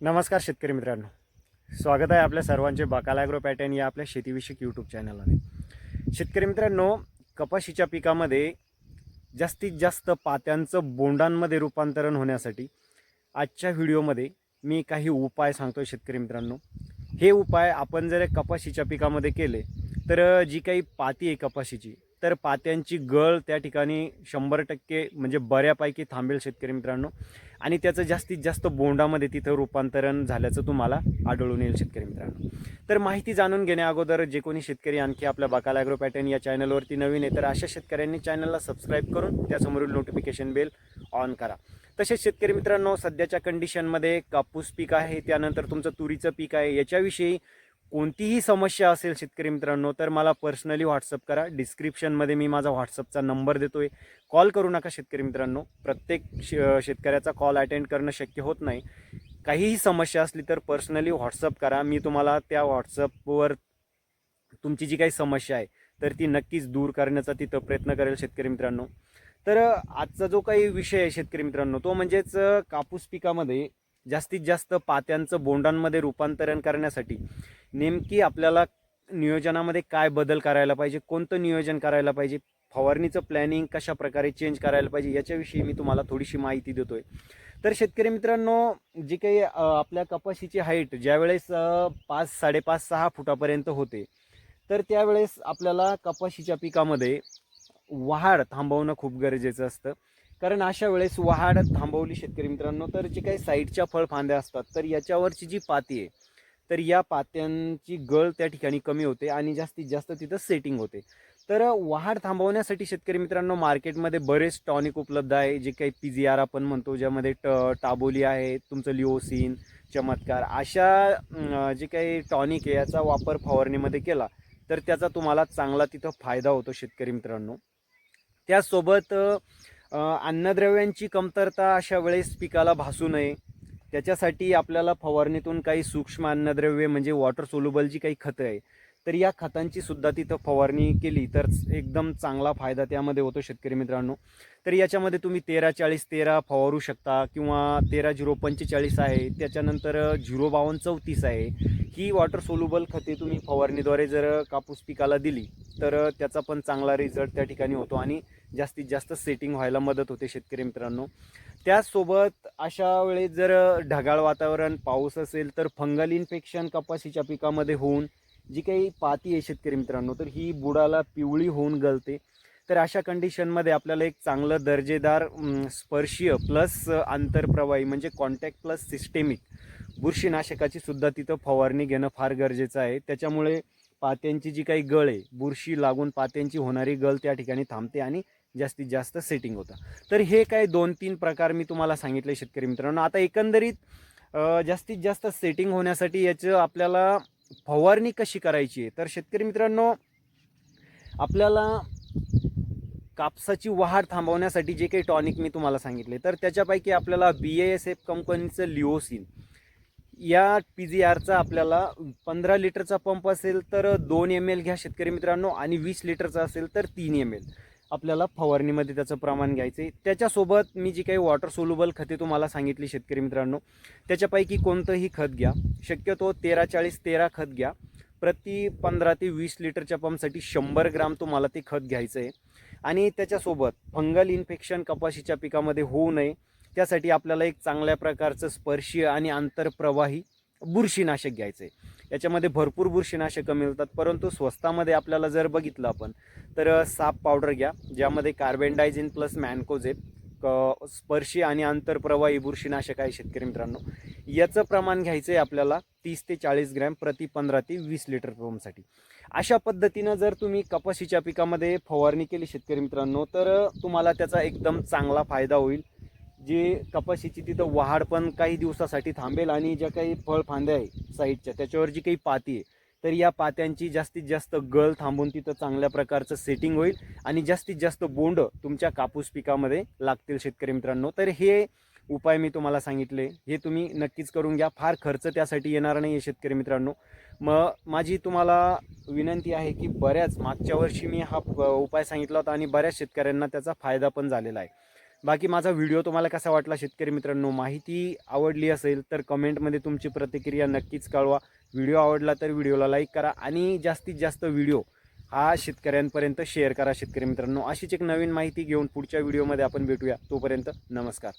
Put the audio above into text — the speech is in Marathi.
नमस्कार शेतकरी मित्रांनो. स्वागत आहे आपल्या सर्वांचे बाकाल ॲग्रो पॅटर्न या आपल्या शेतीविषयक यूट्यूब चॅनलमध्ये शेतकरी मित्रांनो कपाशीच्या पिकामध्ये जास्तीत जास्त पात्यांचं बोंडांमध्ये रूपांतरण होण्यासाठी आजच्या व्हिडिओमध्ये मी काही उपाय सांगतो शेतकरी मित्रांनो. हे उपाय आपण जर कपाशीच्या पिकामध्ये केले तर जी काही पाती आहे कपाशीची तर पात्यांची गळ त्या ठिकाणी शंभर टक्के म्हणजे बऱ्यापैकी थांबेल शेतकरी मित्रांनो. आणि त्याचं जास्तीत जास्त बोंडामध्ये तिथं रूपांतरण झाल्याचं तुम्हाला आढळून येईल शेतकरी मित्रांनो. तर माहिती जाणून घेण्या अगोदर जे कोणी शेतकरी आणखी आपल्या बाकाल ॲग्रो पॅटर्न या चॅनलवरती नवीन आहे तर अशा शेतकऱ्यांनी चॅनलला सबस्क्राईब करून त्यासमोरील नोटिफिकेशन बेल ऑन करा. तसेच शेतकरी मित्रांनो सध्याच्या कंडिशनमध्ये कापूस पीक आहे त्यानंतर तुमचं तुरीचं पीक आहे याच्याविषयी कोणतीही समस्या असेल शेतकरी मित्रांनो तर मला पर्सनली व्हॉट्सअप करा. डिस्क्रिप्शनमध्ये मी माझा व्हॉट्सअपचा नंबर देतोय. कॉल करू नका शेतकरी मित्रांनो. प्रत्येक श शेतकऱ्याचा कॉल अटेंड करणं शक्य होत नाही. काहीही समस्या असली तर पर्सनली व्हॉट्सअप करा. मी तुम्हाला त्या व्हॉट्सअपवर तुमची जी काही समस्या आहे तर ती नक्कीच दूर करण्याचा तिथं प्रयत्न करेल शेतकरी मित्रांनो. तर आजचा जो काही विषय आहे शेतकरी मित्रांनो तो म्हणजेच कापूस पिकामध्ये जास्तीत जास्त पात्यांचं बोंडांमध्ये रूपांतरण करण्यासाठी नेमकी आपल्याला नियोजनामध्ये काय बदल करायला पाहिजे कोणतं नियोजन करायला पाहिजे फवारणीचं प्लॅनिंग कशा प्रकारे चेंज करायला पाहिजे याच्याविषयी मी तुम्हाला थोडीशी माहिती देतो आहे तर शेतकरी मित्रांनो जी काही आपल्या कपाशीची हाईट ज्यावेळेस पाच साडेपाच सहा फुटापर्यंत होते तर त्यावेळेस आपल्याला कपाशीच्या पिकामध्ये वाढ थांबवणं खूप गरजेचं असतं. कारण अशा वेळेस वाढ थांबवली शेतकरी मित्रांनो तर जे काही साईडच्या फळफांद्या असतात तर याच्यावरची जी पाती आहे तर या पात्यांची गळ त्या ठिकाणी कमी होते आणि जास्तीत जास्त तिथं सेटिंग होते. तर वाढ थांबवण्यासाठी शेतकरी मित्रांनो मार्केटमध्ये बरेच टॉनिक उपलब्ध आहे जे काही पी जी आर आपण म्हणतो ज्यामध्ये ट टाबोली आहे तुमचं लिओसिन चमत्कार अशा जे काही टॉनिक आहे याचा वापर फवारणीमध्ये केला तर त्याचा तुम्हाला चांगला तिथं फायदा होतो शेतकरी मित्रांनो. त्यासोबत अन्नद्रव्यांची कमतरता अशा वेळेस पिकाला भासू नये. त्याच्यासाठी आपल्याला फवारणीतून काही सूक्ष्म अन्नद्रव्ये म्हणजे वॉटर सोल्युबल जी काही खतं आहे तर या खतांची सुद्धा तिथं फवारणी केली तर एकदम चांगला फायदा त्यामध्ये होतो शेतकरी मित्रांनो. तर याच्यामध्ये तुम्ही तेरा चाळीस तेरा फवारू शकता किंवा तेरा झिरो पंचेचाळीस आहे त्याच्यानंतर झिरो बावन्न चौतीस आहे. ही वॉटर सोल्युबल खते तुम्ही फवारणीद्वारे जर कापूस पिकाला दिली तर त्याचा पण चांगला रिझल्ट त्या ठिकाणी होतो. आणि जास्तीत जास्त सेटिंग व्हायला मदत होते शेतकरी मित्रांनो. त्याचसोबत अशा वेळेस जर ढगाळ वातावरण पाऊस असेल तर फंगल इन्फेक्शन कपाशीच्या पिकामध्ये होऊन जी काही पाती आहे शेतकरी मित्रांनो तर ही बुडाला पिवळी होऊन गळते. तर अशा कंडिशनमध्ये आपल्याला एक चांगलं दर्जेदार स्पर्शीय प्लस आंतरप्रवाही म्हणजे कॉन्टॅक्ट प्लस सिस्टेमिक बुरशीनाशकाची सुद्धा तिथं फवारणी घेणं फार गरजेचं आहे. त्याच्यामुळे पात्यांची जी काही गळ आहे बुरशी लागून पात्यांची होणारी गळ त्या ठिकाणी थांबते आणि जास्तीत जास्त सेटिंग होतं. तर हे काय दोन तीन प्रकार मी तुम्हाला सांगितले शेतकरी मित्रांनो. आता एकंदरीत जास्तीत जास्त सेटिंग होण्यासाठी याचं आपल्याला फवारणी कशी करायची आहे? तर शेतकरी मित्रांनो आपल्याला कापसाची वाढ थांबवण्यासाठी जे काही टॉनिक मी तुम्हाला सांगितले तर त्याच्यापैकी आपल्याला बी एस एफ कंपनीचं लिओसिन या पी जी आरचा आपल्याला पंधरा लिटरचा पंप असेल तर दोन एम एल घ्या शेतकरी मित्रांनो आणि वीस लिटरचा असेल तर तीन एम एल आपल्याला फवारणीमध्ये त्याचं प्रमाण घ्यायचं आहे त्याच्यासोबत मी जी काही वॉटर सोल्युबल खते तुम्हाला सांगितली शेतकरी मित्रांनो त्याच्यापैकी कोणतंही खत घ्या. शक्यतो तेरा चाळीस तेरा खत घ्या. प्रति पंधरा ते वीस लिटरच्या पंपसाठी शंभर ग्राम तुम्हाला ते खत घ्यायचं आहे आणि त्याच्यासोबत फंगल इन्फेक्शन कपाशीच्या पिकामध्ये होऊ नये. त्यासाठी आपल्याला एक चांगल्या प्रकारचं स्पर्शीय आणि आंतरप्रवाही बुरशीनाशक घ्यायचं. आहे याच्यामध्ये भरपूर बुरशीनाशकं मिळतात परंतु स्वस्तामध्ये आपल्याला जर बघितलं आपण तर साप पावडर घ्या ज्यामध्ये कार्बेंडायझिन प्लस मॅनकोझेप क स्पर्शी आणि आंतरप्रवाही बुरशीनाशक आहे शेतकरी मित्रांनो. याचं प्रमाण घ्यायचं आहे आपल्याला तीस ते चाळीस ग्रॅम प्रति पंधरा ते वीस लिटर पंपसाठी अशा पद्धतीनं जर तुम्ही कपाशीच्या पिकामध्ये फवारणी केली शेतकरी मित्रांनो तर तुम्हाला त्याचा एकदम चांगला फायदा होईल. जी कपाशीची तिथं वाढ पण काही दिवसासाठी थांबेल आणि ज्या काही फळफांद्या आहे साईडच्या त्याच्यावर जी काही पाती आहे तर या पात्यांची जास्तीत जास्त गळ थांबून तिथं चांगल्या प्रकारचं सेटिंग होईल आणि जास्तीत जास्त बोंड तुमच्या कापूस पिकामध्ये लागतील शेतकरी मित्रांनो. तर हे उपाय मी तुम्हाला सांगितले हे तुम्ही नक्कीच करून घ्या. फार खर्च त्यासाठी येणार नाही आहे शेतकरी मित्रांनो. मग माझी तुम्हाला विनंती आहे की बऱ्याच मागच्या वर्षी मी हा प- उपाय सांगितला होता आणि बऱ्याच शेतकऱ्यांना त्याचा फायदा पण झालेला आहे. बाकी माझा व्हिडिओ तुम्हाला कसा वाटला शेतकरी मित्रांनो? माहिती आवडली असेल तर कमेंटमध्ये तुमची प्रतिक्रिया नक्कीच कळवा. व्हिडिओ आवडला तर व्हिडिओला लाईक करा आणि जास्तीत जास्त व्हिडिओ हा शेतकऱ्यांपर्यंत शेअर करा शेतकरी मित्रांनो. अशीच एक नवीन माहिती घेऊन पुढच्या व्हिडिओमध्ये आपण भेटूया. तोपर्यंत नमस्कार.